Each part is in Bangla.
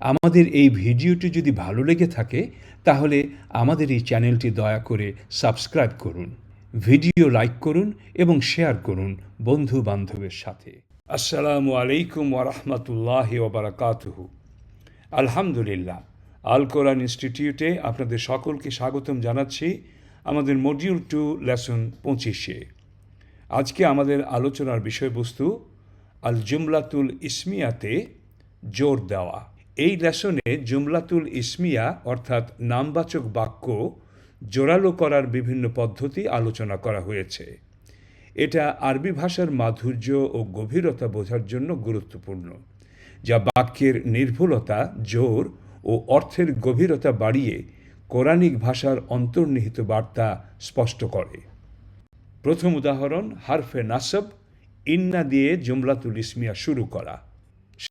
আমাদের এই ভিডিওটি যদি ভালো লেগে থাকে, তাহলে আমাদের এই চ্যানেলটি দয়া করে সাবস্ক্রাইব করুন, ভিডিও লাইক করুন এবং শেয়ার করুন বন্ধু বান্ধবের সাথে। আসসালামু আলাইকুম ওরহমতুল্লাহ ওবরাকাতুহু আলহামদুলিল্লাহ, আল কোরআন ইনস্টিটিউটে আপনাদের সকলকে স্বাগতম জানাচ্ছি আমাদের মডিউল টু লেসন পঁচিশে। আজকে আমাদের আলোচনার বিষয়বস্তু আল জুমলাতুল ইসমিয়াতে জোর দেওয়া। এই লেসনে জুমলাতুল ইসমিয়া, অর্থাৎ নামবাচক বাক্য, জোরালো করার বিভিন্ন পদ্ধতি আলোচনা করা হয়েছে। এটা আরবি ভাষার মাধুর্য ও গভীরতা বোঝার জন্য গুরুত্বপূর্ণ, যা বাক্যের নির্ভুলতা, জোর ও অর্থের গভীরতা বাড়িয়ে কোরআনিক ভাষার অন্তর্নিহিত বার্তা স্পষ্ট করে। প্রথম উদাহরণ, হারফে নাসব, ইন্না দিয়ে জুমলাতুল ইসমিয়া শুরু করা।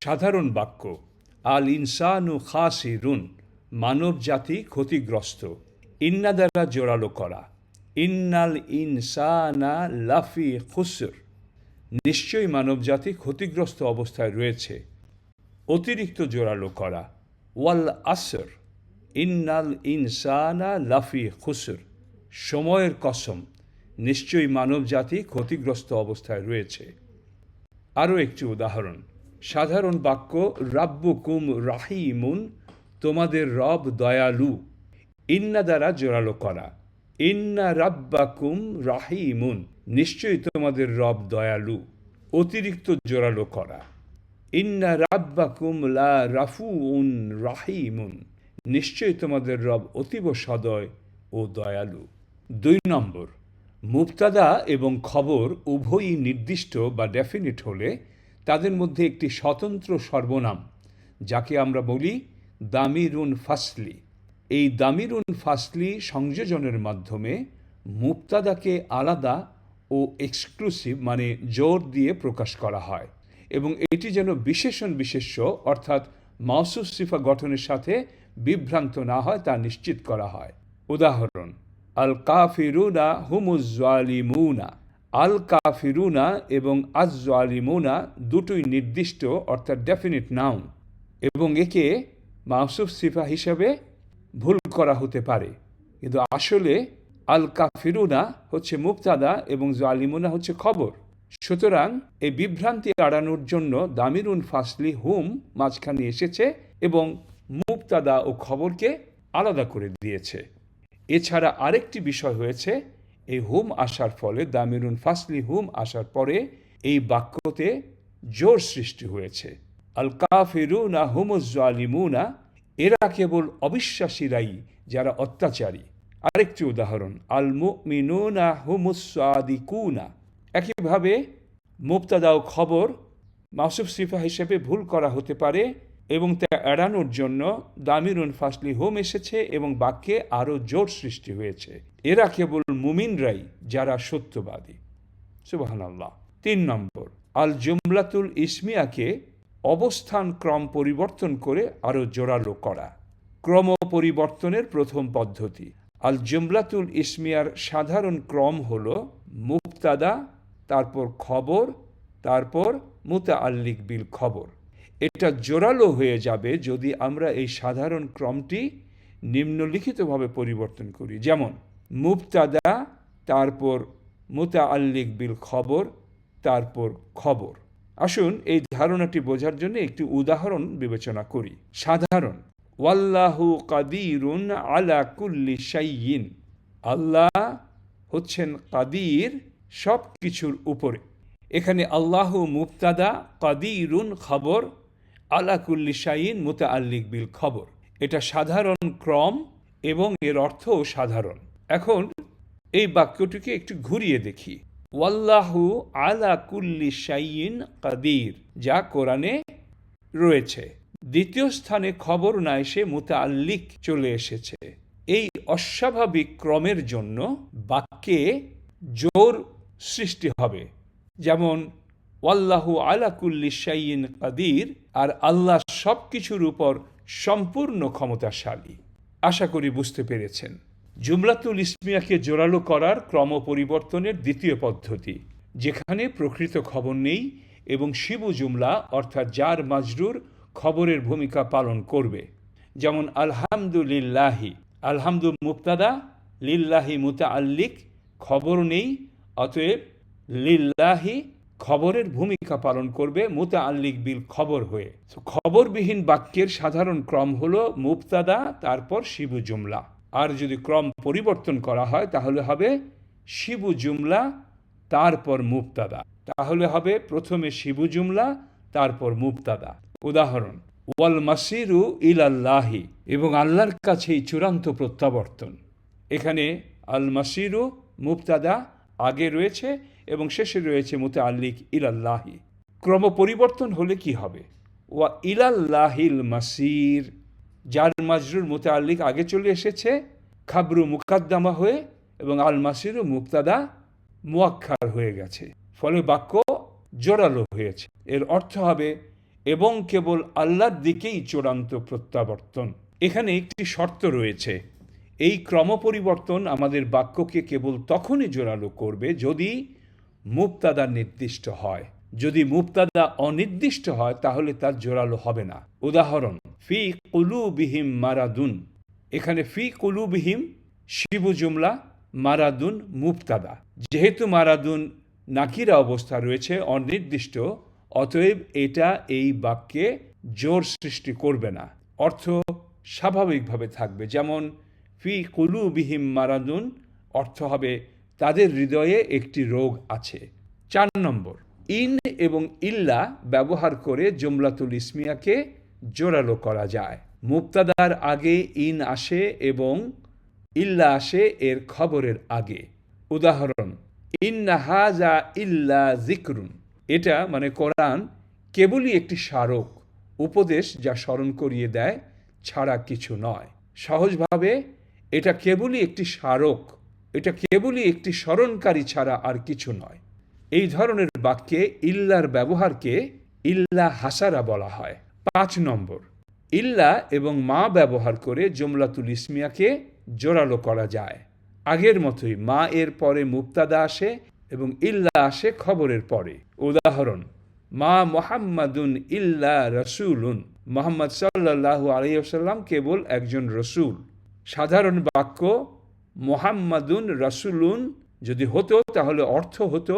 সাধারণ বাক্য। আল ইনসানু খাসিরুন, মানব জাতি ক্ষতিগ্রস্ত। ইন্না দ্বারা জোরালো করা। ইন্নাল ইনসানা লাফি খুসর। নিশ্চয়ই মানবজাতি ক্ষতিগ্রস্ত অবস্থায় রয়েছে। অতিরিক্ত জোরালো করা। ওয়াল আসর। ইন্নাল ইনসানা লাফি খুসর। সময়ের কসম। নিশ্চয়ই মানবজাতি ক্ষতিগ্রস্ত অবস্থায় রয়েছে। আরও একটি উদাহরণ। সাধারণ বাক্য, রাব্বুকুম রাহিমুন তোমাদের রব দয়ালু ইন্না দ্বারা জোরালো করা। ইন্না রাব্বাকুম রাহিমুন নিশ্চয়ই তোমাদের রব দয়ালু অতিরিক্ত জোরালো করা। ইন্না রাব্বাকুম লা রাফুউন রাহিমুন নিশ্চয়ই তোমাদের রব অতীব সদয় ও দয়ালু দুই নম্বর মুক্তাদা এবং খবর উভয়ই নির্দিষ্ট বা ডেফিনিট হলে তাদের মধ্যে একটি স্বতন্ত্র সর্বনাম, যাকে আমরা বলি দামিরুন ফাসলি। এই দামিরুন ফাসলি সংযোজনের মাধ্যমে মুক্তাদাকে আলাদা ও এক্সক্লুসিভ মানে জোর দিয়ে প্রকাশ করা হয় এবং এটি যেন বিশেষণ বিশেষ্য, অর্থাৎ মাউসুফ সিফা গঠনের সাথে বিভ্রান্ত না হয় তা নিশ্চিত করা হয়। উদাহরণ আল কাফিরুনা হুমুজালিমুনা আল কাফিরুনা এবং আজলিমুনা দুটোই নির্দিষ্ট, অর্থাৎ ডেফিনিট নাউন এবং একে মাউসুফ সিফা হিসাবে ভুল করা হতে পারে। কিন্তু আসলে আল কাফিরুনা হচ্ছে মুক্তাদা এবং জালিমুনা হচ্ছে খবর। সুতরাং এই বিভ্রান্তি এড়ানোর জন্য দামিরুন ফাসলি হুম মাঝখানে এসেছে এবং মুক্তাদা ও খবরকে আলাদা করে দিয়েছে। এছাড়া আরেকটি বিষয় হয়েছে এই হুম আসার ফলে, দামিরুন ফাসলি হুম আসার পরে এই বাক্যতে জোর সৃষ্টি হয়েছে। আল কাফিরুনা হুমুজালিমুনা এরা কেবল অবিশ্বাসীরাই যারা অত্যাচারী। আরেকটি উদাহরণ, আল মুমিনুনা হুমুসাদিকুনা একইভাবে মুক্তাদা ও খবর মাসুফ সিফা হিসেবে ভুল করা হতে পারে এবং তা এড়ানোর জন্য দামিরুন ফাসলি হোম এসেছে এবং বাক্যে আরও জোর সৃষ্টি হয়েছে। এরা কেবল মুমিনরাই যারা সত্যবাদী। সুবাহান আল্লাহ তিন নম্বর আল জুমলাতুল ইসমিয়াকে অবস্থান ক্রম পরিবর্তন করে আরও জোরালো করা। ক্রম পরিবর্তনের প্রথম পদ্ধতি। আল জুমলাতুল ইসমিয়ার সাধারণ ক্রম হল মুক্তাদা তারপর খবর, তারপর মুতা আল্লিক বিল খবর। এটা জোরালো হয়ে যাবে যদি আমরা এই সাধারণ ক্রমটি নিম্নলিখিতভাবে পরিবর্তন করি। যেমন মুক্তাদা তারপর মোতা আল্লিক বিল খবর, তারপর খবর। আসুন এই ধারণাটি বোঝার জন্য একটি উদাহরণ বিবেচনা করি। সাধারণ, ওয়াল্লাহু কাদিরুন আলা কুল্লি শাইয়িন আল্লাহ হচ্ছেন কাদির সব কিছুর উপরে। এখানে আল্লাহ মুক্তাদা কাদিরুন খবর আলা কুল্লি শাইন মুতা আল্লিক বিল খবর। এটা সাধারণ ক্রম এবং এর অর্থও সাধারণ। এখন এই বাক্যটিকে একটু ঘুরিয়ে দেখি। ওয়াল্লাহু আলা কুল্লি শাইন কাদির, যা কোরআনে রয়েছে। দ্বিতীয় স্থানে খবর না এসে মুতাল্লিক চলে এসেছে। এই অস্বাভাবিক ক্রমের জন্য বাক্যে জোর সৃষ্টি হবে। যেমন ওয়াল্লাহু আলা কুল্লি শাইইন কাদির, আর আল্লাহ সব কিছুর উপর সম্পূর্ণ ক্ষমতাশালী। আশা করি বুঝতে পেরেছেন। জুমলাতুল ইসমিয়াকে জোরালো করার ক্রম পরিবর্তনের দ্বিতীয় পদ্ধতি, যেখানে প্রকৃত খবর নেই এবং শিবু জুমলা, অর্থাৎ যার মাজরুর খবরের ভূমিকা পালন করবে। যেমন, আলহামদুলিল্লাহি, আলহামদু মুক্তাদা লিল্লাহি মুতা আল্লিক খবর নেই, অতএব লিল্লাহি খবরের ভূমিকা পালন করবে মুতা আল্লিক বিল খবর হয়ে। খবরবিহীন বাক্যের সাধারণ ক্রম হলো মুক্তাদা তারপর শিবু জুমলা। আর যদি ক্রম পরিবর্তন করা হয়, তাহলে হবে শিবু জুমলা, তারপর মুক্তাদা তাহলে হবে প্রথমে শিবু জুমলা, তারপর মুক্তাদা উদাহরণ, ওয়াল মাসিরু ইলাল্লাহি, এবং আল্লাহর কাছেই চূড়ান্ত প্রত্যাবর্তন। এখানে আল মাসিরু মুক্তাদা আগে রয়েছে এবং শেষে রয়েছে মুতে আল্লিক ইলাল্লাহি। ক্রম পরিবর্তন হলে কি হবে? ওয়া ইলাল্লাহিল মাসির। যার মাজরুর মুতে আল্লিক আগে চলে এসেছে, খাবরু মুকাদ্দামা হয়ে এবং আল মাসিরু মুক্তাদা মুয়াক্ষার হয়ে গেছে। ফলে বাক্য জোরালো হয়েছে। এর অর্থ হবে, এবং কেবল আল্লাহর দিকেই চূড়ান্ত প্রত্যাবর্তন। এখানে একটি শর্ত রয়েছে। এই ক্রম পরিবর্তন আমাদের বাক্যকে কেবল তখনই জোরালো করবে যদি মুক্তাদা নির্দিষ্ট হয়। যদি মুক্তাদা অনির্দিষ্ট হয়, তাহলে তার জোরালো হবে না। উদাহরণ, ফি কুলুবিহিম মারাদুন। এখানে ফি কুলুবিহিম শিবু জুমলা, মারাদুন মুক্তাদা যেহেতু মারাদুন নাকিরা অবস্থা রয়েছে, অনির্দিষ্ট, অতএব এটা এই বাক্যে জোর সৃষ্টি করবে না। অর্থ স্বাভাবিকভাবে থাকবে। যেমন, ফি কুলু বিহিম মারাদুন, অর্থ হবে তাদের হৃদয়ে একটি রোগ আছে। চার নম্বর, ইন এবং ইল্লা ব্যবহার করে জমলাতুল ইসমিয়াকে জোরালো করা যায়। মুক্তাদার আগে ইন আসে এবং ইল্লা আসে এর খবরের আগে। উদাহরণ, ইন্না হাজা ইল্লা জিক্রুন এটা মানে কোরআন কেবলই একটি স্মারক, উপদেশ যা স্মরণ করিয়ে দেয়, ছাড়া কিছু নয়। সহজভাবে এটা কেবলই একটি স্মারক এটা কেবলই একটি স্মরণকারী ছাড়া আর কিছু নয়। এই ধরনের বাক্যে ইল্লার ব্যবহারকে ইল্লা হাসারা বলা হয়। পাঁচ নম্বর, ইল্লা এবং মা ব্যবহার করে জমলাতুল ইসমিয়াকে জোরালো করা যায়। আগের মতোই মা এর পরে মুক্তাদা আসে এবং ইল্লা আসে খবরের পরে। উদাহরণ, মা মোহাম্মদুন ইল্লা রসুলুন। মোহাম্মদ সাল্লাহ আলাইসাল্লাম কেবল একজন রসুল। সাধারণ বাক্য মোহাম্মদুন রসুলুন যদি হতো, তাহলে অর্থ হতো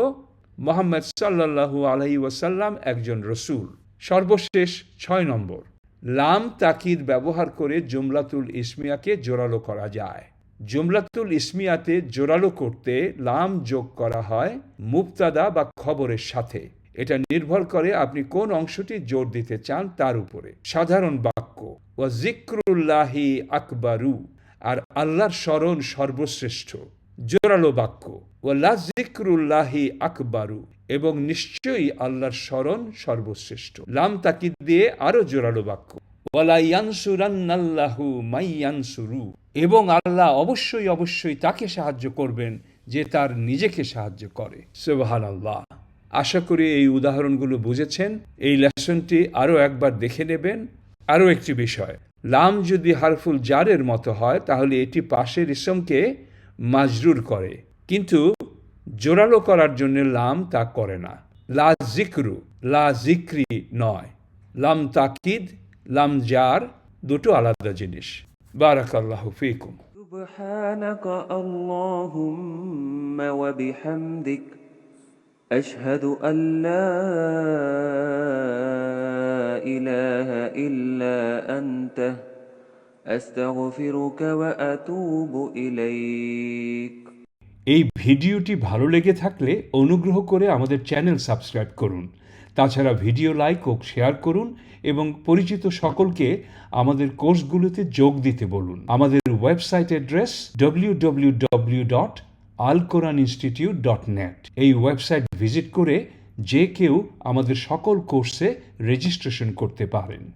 মোহাম্মদ সাল্লাহু আলহি ওয়াসাল্লাম একজন রসুল। সর্বশেষ ছয় নম্বর, লাম তাকিদ ব্যবহার করে জুমলাতুল ইসমিয়াকে জোরালো করা যায়। জুমলাতুল ইসমিয়াতে জোরালো করতে লাম যোগ করা হয় মুক্তাদা বা খবরের সাথে। এটা নির্ভর করে আপনি কোন অংশটি জোর দিতে চান তার উপরে। সাধারণ বাক্য ও জিক্রুল্লাহি আকবারু। আর আল্লাহর স্মরণ সর্বশ্রেষ্ঠ। জোরালো বাক্য ও লাজিক্রুল্লাহি আকবারু এবং নিশ্চয়ই আল্লাহর স্মরণ সর্বশ্রেষ্ঠ। লাম তাকিদ দিয়ে আরও জোরালো বাক্য এবং আল্লাহ অবশ্যই অবশ্যই তাকে সাহায্য করবেন যে তার নিজেকে সাহায্য করে। সুবহান আল্লাহ আশা করি এই উদাহরণগুলো বুঝেছেন। এই লেসনটি আরও একবার দেখে নেবেন। আরও একটি বিষয় লাম যদি হারফুল জারের মতো হয় তাহলে এটি পাশের ইসমকে মাজরুর করে কিন্তু জোরালো করার জন্য লাম তা করে না লা জিক্রু লা জিক্রি নয় লাম তাকিদ লাম জার দুটো আলাদা জিনিস বারাকাল্লাহ ফিকুম سبحانك اللهم وبحمدك أشهد أن لا إله إلا أنت أستغفرك وأتوب إليك এই ভিডিওটি ভালো লেগে থাকলে অনুগ্রহ করে আমাদের চ্যানেল সাবস্ক্রাইব করুন তাছাড়া ভিডিও লাইক ও শেয়ার করুন এবং পরিচিত সকলকে আমাদের কোর্সগুলোতে যোগ দিতে বলুন আমাদের website address W W W dot al Quran institute dot net এই ওয়েবসাইট ভিজিট করে যে কেউ আমাদের সকল কোর্সে রেজিস্ট্রেশন করতে পারেন।